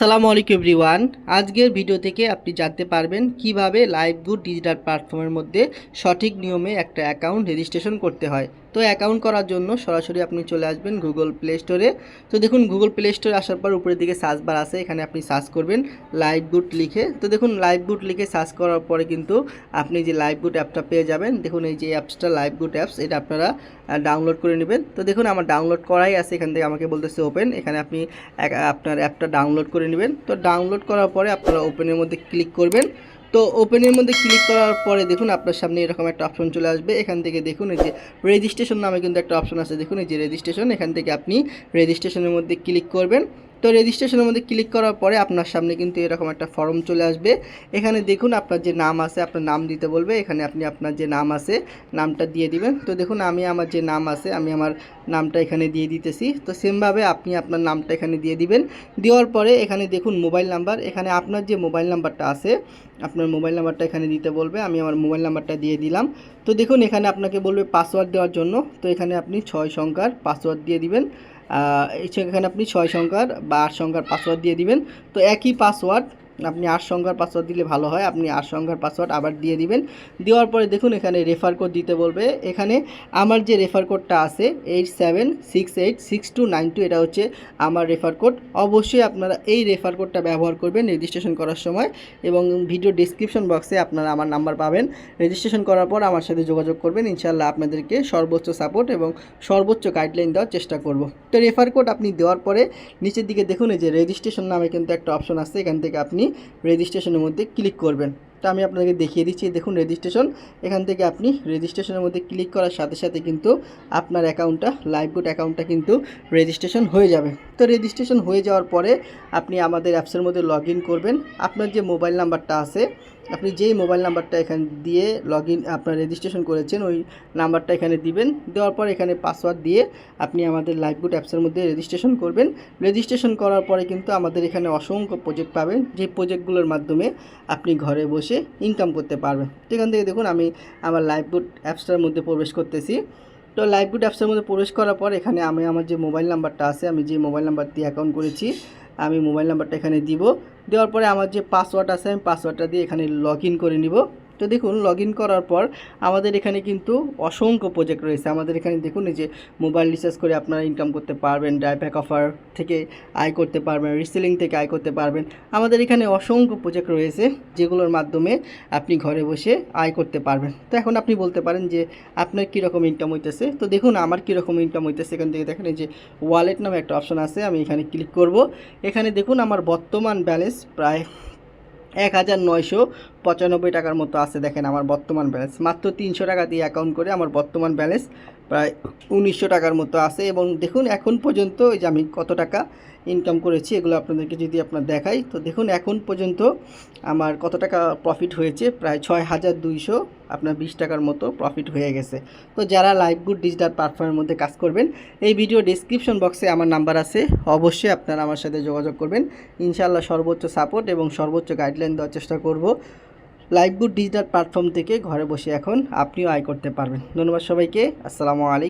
সালামু আলাইকুম এভরিওয়ান। আজকের ভিডিও থেকে আপনি জানতে পারবেন কীভাবে লাইভ গুড ডিজিটাল প্ল্যাটফর্মের মধ্যে সঠিক নিয়মে একটা অ্যাকাউন্ট রেজিস্ট্রেশন করতে হয়। তো অ্যাকাউন্ট করার জন্য সরাসরি আপনি চলে আসবেন গুগল প্লে স্টোরে তো দেখুন গুগল প্লে স্টোরে আসার পর উপরের দিকে সার্চ বার আছে, এখানে আপনি সার্চ করবেন লাইভ গুড লিখে। তো দেখুন লাইভ গুড লিখে সার্চ করার পরে কিন্তু আপনি যে লাইভ গুড অ্যাপটা পেয়ে যাবেন, দেখুন এই যে অ্যাপসটা লাইভ গুড অ্যাপস এটা আপনারা ডাউনলোড করে নেবেন। তো দেখুন, আমার ডাউনলোড করাই আছে, এখান থেকে আমাকে বলতেছে ওপেন এখানে আপনি আপনার অ্যাপটা ডাউনলোড করে নেবেন। তো ডাউনলোড করার পরে আপনারা ওপেনের মধ্যে ক্লিক করবেন। তো ওপেনের মধ্যে ক্লিক করার পরে দেখুন আপনার সামনে এরকম একটা অপশন চলে আসবে। এখান থেকে দেখুন এই যে রেজিস্ট্রেশন নামে কিন্তু একটা অপশন আছে। দেখুন এই যে রেজিস্ট্রেশন এখান থেকে আপনি রেজিস্ট্রেশনের মধ্যে ক্লিক করবেন। তো রেজিস্ট্রেশনের মধ্যে ক্লিক করার পরে আপনার সামনে কিন্তু এরকম একটা ফর্ম চলে আসবে। এখানে দেখুন আপনার যে নাম আছে, আপনার নাম দিতে বলবে। এখানে আপনি আপনার যে নাম আছে, নামটা দিয়ে দিবেন। তো দেখুন, আমি আমার যে নাম আছে, আমি আমার নামটা এখানে দিয়ে দিতেছি। তো সেমভাবে আপনি আপনার নামটা এখানে দিয়ে দিবেন। দেওয়ার পরে এখানে দেখুন মোবাইল নাম্বার এখানে আপনার যে মোবাইল নাম্বারটা আছে, আপনার মোবাইল নাম্বারটা এখানে দিতে বলবে। আমি আমার মোবাইল নাম্বারটা দিয়ে দিলাম। তো দেখুন, এখানে আপনাকে বলবে পাসওয়ার্ড দেওয়ার জন্য। তো এখানে আপনি ছয় সংখ্যার পাসওয়ার্ড দিয়ে দিবেন। এখানে আপনি ছয় সংখ্যার বা আট সংখ্যার পাসওয়ার্ড দিয়ে দিবেন। তো একই পাসওয়ার্ড আপনি আট সংখ্যার পাসওয়ার্ড দিলে ভালো হয়, আপনি আট সংখ্যার পাসওয়ার্ড আবার দিয়ে দিবেন। দেওয়ার পরে দেখুন এখানে রেফার কোড দিতে বলবে। এখানে আমার যে রেফার কোডটা আছে eight seven six eight six two nine two এটা হচ্ছে আমার রেফার কোড অবশ্যই আপনারা এই রেফার কোডটা ব্যবহার করবেন রেজিস্ট্রেশন করার সময় এবং ভিডিও ডিসক্রিপশন বক্সে আপনারা আমার নাম্বার পাবেন। রেজিস্ট্রেশন করার পর আমার সাথে যোগাযোগ করবেন। ইনশাল্লাহ আপনাদেরকে সর্বোচ্চ সাপোর্ট এবং সর্বোচ্চ গাইডলাইন দেওয়ার চেষ্টা করব। তো রেফার কোড আপনি দেওয়ার পরে নিচের দিকে দেখুন, এই যে রেজিস্ট্রেশন নামে কিন্তু একটা অপশন আছে। এখান থেকে আপনি রেজিস্ট্রেশনের মধ্যে ক্লিক করবেন। তো আমি আপনাকে দেখিয়ে দিচ্ছি। দেখুন রেজিস্ট্রেশন এখান থেকে আপনি রেজিস্ট্রেশনের মধ্যে ক্লিক করার সাথে সাথে কিন্তু আপনার অ্যাকাউন্টটা লাইভগুড অ্যাকাউন্টটা কিন্তু রেজিস্ট্রেশন হয়ে যাবে। তো রেজিস্ট্রেশন হয়ে যাওয়ার পরে আপনি আমাদের অ্যাপসের মধ্যে লগ করবেন। আপনার যে মোবাইল নাম্বারটা আছে, আপনি যেই মোবাইল নাম্বারটা এখানে দিয়ে লগ ইন আপনার রেজিস্ট্রেশন করেছেন, ওই নাম্বারটা এখানে দিবেন। দেওয়ার পর এখানে পাসওয়ার্ড দিয়ে আপনি আমাদের লাইভগুড অ্যাপসের মধ্যে রেজিস্ট্রেশন করবেন। রেজিস্ট্রেশন করার পরে কিন্তু আমাদের এখানে অসংখ্য প্রজেক্ট পাবেন। যে প্রজেক্টগুলোর মাধ্যমে আপনি ঘরে বসে ইনকাম করতে পারবে। তো এখান থেকে দেখুন আমি আমার লাইভগুড অ্যাপসটার মধ্যে প্রবেশ করতেছি। তো লাইভগুড অ্যাপসের মধ্যে প্রবেশ করার পর এখানে আমি আমার যে মোবাইল নাম্বারটা আছে, আমি যে মোবাইল নাম্বার দিয়ে অ্যাকাউন্ট করেছি, আমি মোবাইল নাম্বারটা এখানে দিব। দেওয়ার পরে আমার যে পাসওয়ার্ড আছে, আমি পাসওয়ার্ডটা দিয়ে এখানে লগ করে নিব। তো দেখুন লগ করার পর আমাদের এখানে কিন্তু অসংখ্য প্রজেক্ট রয়েছে। আমাদের এখানে দেখুন, এই যে মোবাইল রিচার্জ করে আপনারা ইনকাম করতে পারবেন ড্রাইভ্যাক অফার থেকে আয় করতে পারবেন রিসেলিং থেকে আয় করতে পারবেন। আমাদের এখানে অসংখ্য প্রজেক্ট রয়েছে, যেগুলোর মাধ্যমে আপনি ঘরে বসে আয় করতে পারবেন। তো এখন আপনি বলতে পারেন যে, আপনার কীরকম ইনকাম হইতেছে? তো দেখুন, আমার কীরকম ইনকাম হইতেছে এখান থেকে দেখেন, এই যে ওয়ালেট নামে একটা অপশন আছে, আমি এখানে ক্লিক করব। এখানে দেখুন, আমার বর্তমান ব্যালেন্স প্রায় এক হাজার নয়শো পঁচানব্বই টাকার মতো আছে, দেখেন আমার বর্তমান ব্যালেন্স মাত্র তিনশো টাকা দিয়ে অ্যাকাউন্ট করে আমার বর্তমান ব্যালেন্স প্রায় উনিশশো টাকার মতো আছে এবং দেখুন এখন পর্যন্ত এই যে আমি কত টাকা ইনকাম করেছি, এগুলো আপনাদেরকে যদি আপনার দেখাই, তো দেখুন এখন পর্যন্ত আমার কত টাকা প্রফিট হয়েছে? প্রায় ছয় হাজার দুইশো আপনার বিশ টাকার মতো প্রফিট হয়ে গেছে। তো যারা লাইভ গুড ডিজিটাল প্ল্যাটফর্মের মধ্যে কাজ করবেন, এই ভিডিও ডিসক্রিপশন বক্সে আমার নাম্বার আছে, অবশ্যই আপনারা আমার সাথে যোগাযোগ করবেন। ইনশাআল্লাহ সর্বোচ্চ সাপোর্ট এবং সর্বোচ্চ গাইডলাইন দেওয়ার চেষ্টা করব। লাইভ গুড ডিজিটাল প্ল্যাটফর্ম থেকে ঘরে বসে এখন আপনিও আয় করতে পারবেন। ধন্যবাদ সবাইকে। আসসালামু আলাইকুম।